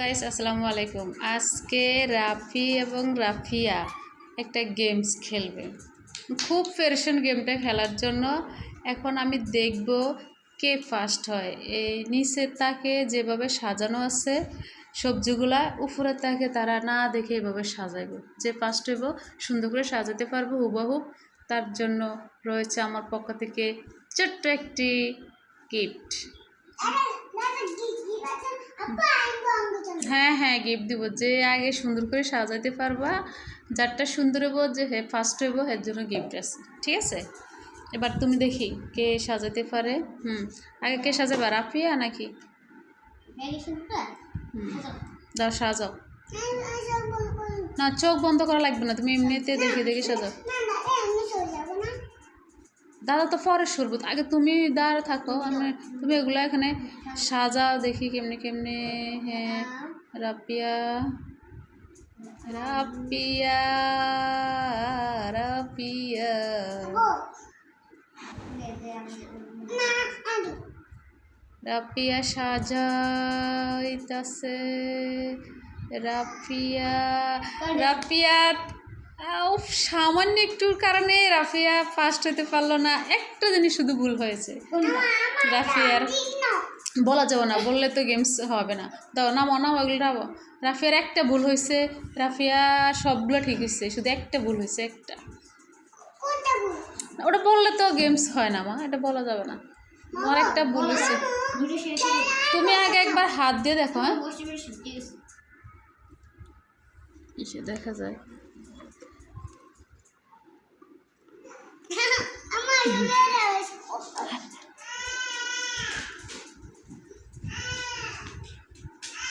Guys আসসালামু আলাইকুম। আজকে রাফি এবং রাফিয়া একটা গেমস খেলবে। খুব ফেরশন গেমটা খেলার জন্য। এখন আমি দেখব কে ফার্স্ট হয়। এই নিচের তাকে যেভাবে সাজানো আছে, সবজিগুলা, উপরের তাকে তারা না দেখে এভাবে সাজাইব। যে ফার্স্ট হইব, সুন্দর করে সাজাতে পারব হুবাহুব তার জন্য রয়েছে আমার পক্ষ থেকে ছোট্ট একটি গিফট হ্যাঁ হ্যাঁ গিফট দিব। যে আগে সুন্দর করে সাজাতে পারবা যারটা সুন্দর হব যে হ্যাঁ ফার্স্ট হইব এর জন্য গিফট আছে। ঠিক আছে? এবার তুমি দেখি কে সাজাতে পারে। হুম আগে কে সাজাবা রাফিয়া নাকি? হুম। দাও সাজাও। না চোখ বন্ধ করা। লাগবে না তুমি এমনিতে দেখে দেখে সাজাও। দাদা তো পরে সরবো আগে তুমি দাঁড়া থাকো আমি তুমি এগুলো এখানে সাজাও দেখি কেমনে কেমনে হ্যাঁ। রাপিয়া রাপিয়া রাপিয়া। রাপিয়া সাজাইতাছে রাফিয়া রাফিয়া উফ, সামান্য একটুর কারণে রাফিয়া ফার্স্ট হতে পারল না। একটা জিনিস শুধু ভুল হয়েছে। রাফিয়ার বলা যাবে না বললে তো গেমস হবে না। দাও নামো নামো এগুলো নামো। রাফিয়ার একটা ভুল হয়েছে রাফিয়া সবগুলো ঠিক হয়েছে শুধু একটা ভুল হয়েছে একটা। ওটা বললে তো গেমস হয় না মা এটা বলা যাবে না। আমার একটা ভুল হয়েছে। তুমি আগে একবার হাত দিয়ে দেখো হ্যাঁ। ইসে দেখা যায়।